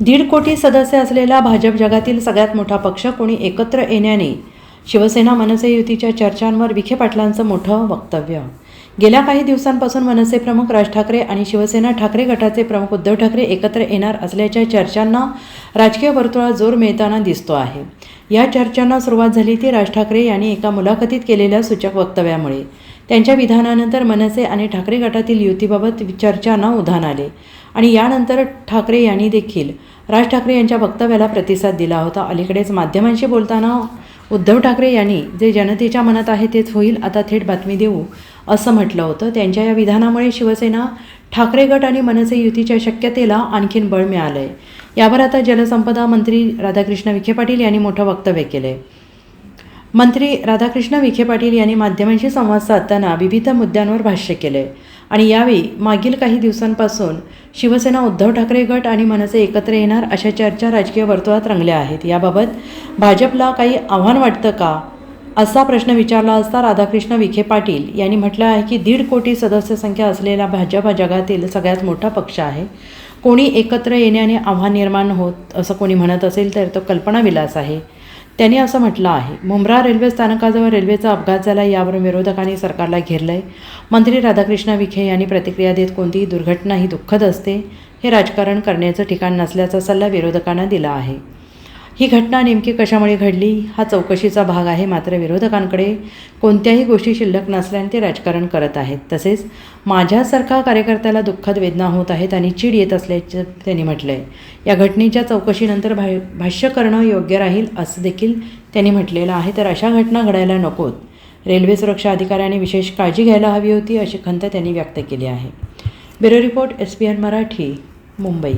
दीड कोटी सदस्य असलेला भाजप जगातील सगळ्यात मोठा पक्ष कोणी एकत्र येण्याने शिवसेना मनसे युतीच्या चर्चांवर विखे पाटलांचं मोठं वक्तव्य. गेल्या काही दिवसांपासून मनसे प्रमुख राज ठाकरे आणि शिवसेना ठाकरे गटाचे प्रमुख उद्धव ठाकरे एकत्र येणार असल्याच्या चर्चांना राजकीय वर्तुळात जोर मिळताना दिसतो आहे. या चर्चांना सुरुवात झाली ती राज ठाकरे यांनी एका मुलाखतीत केलेल्या सूचक वक्तव्यामुळे. त्यांच्या विधानानंतर मनसे आणि ठाकरे गटातील युतीबाबत चर्चांना उधाण आले आणि यानंतर ठाकरे यांनी देखील राज ठाकरे यांच्या वक्तव्याला प्रतिसाद दिला होता. अलीकडेच माध्यमांशी बोलताना उद्धव ठाकरे यांनी जे जनतेच्या मनात आहे तेच होईल आता थेट बातमी देऊ असं म्हटलं होतं. त्यांच्या या विधानामुळे शिवसेना ठाकरे गट आणि मनसे युतीच्या शक्यतेला आणखीन बळ मिळालं आहे यावर आता जलसंपदा मंत्री राधाकृष्ण विखे पाटील यांनी मोठं वक्तव्य केलं आहे मंत्री राधाकृष्ण विखे पाटील यांनी माध्यमांशी संवाद साधताना विविध मुद्द्यांवर भाष्य केले आणि यावेळी मागील काही दिवसांपासून शिवसेना उद्धव ठाकरे गट आणि मनसे एकत्र येणार अशा चर्चा राजकीय वर्तुळात रंगल्या आहेत. याबाबत भाजपला काही आव्हान वाटतं का? असा प्रश्न विचारला असता राधाकृष्ण विखे पाटील यांनी म्हटलं आहे की दीड कोटी सदस्य संख्या असलेला भाजप हा जगातील सगळ्यात मोठा पक्ष आहे. कोणी एकत्र येण्याने आव्हान निर्माण होत असं कोणी म्हणत असेल तर तो कल्पनाविलास आहे. त्यांनी असं म्हटलं आहे मुंब्रा रेल्वे स्थानकाजवळ रेल्वेचा अपघात झाला यावरून विरोधकांनी सरकारला घेरलं आहे मंत्री राधाकृष्ण विखे यांनी प्रतिक्रिया देत कोणतीही दुर्घटना ही दुःखद असते हे राजकारण करण्याचं ठिकाण नसल्याचा सल्ला विरोधकांना दिला आहे. ही घटना नेमकी कशामुळे घडली? हा चौकशीचा भाग आहे मात्र विरोधकांकडे. कोणत्याही गोष्टी शिल्लक नसल्याने ते राजकारण करत आहेत. तसेच माझ्यासारखा कार्यकर्त्याला दुःखद वेदना होत आहेत आणि चीड येत असल्याचं त्यांनी म्हटलं आहे या घटनेच्या चौकशीनंतर भा भाष्य करणं योग्य राहील असं देखील त्यांनी म्हटलेलं आहे. तर अशा घटना घडायला नकोत. रेल्वे सुरक्षा अधिकाऱ्यांनी विशेष काळजी घ्यायला हवी होती अशी खंत त्यांनी व्यक्त केली आहे. Bureau report S P N Marathi Mumbai.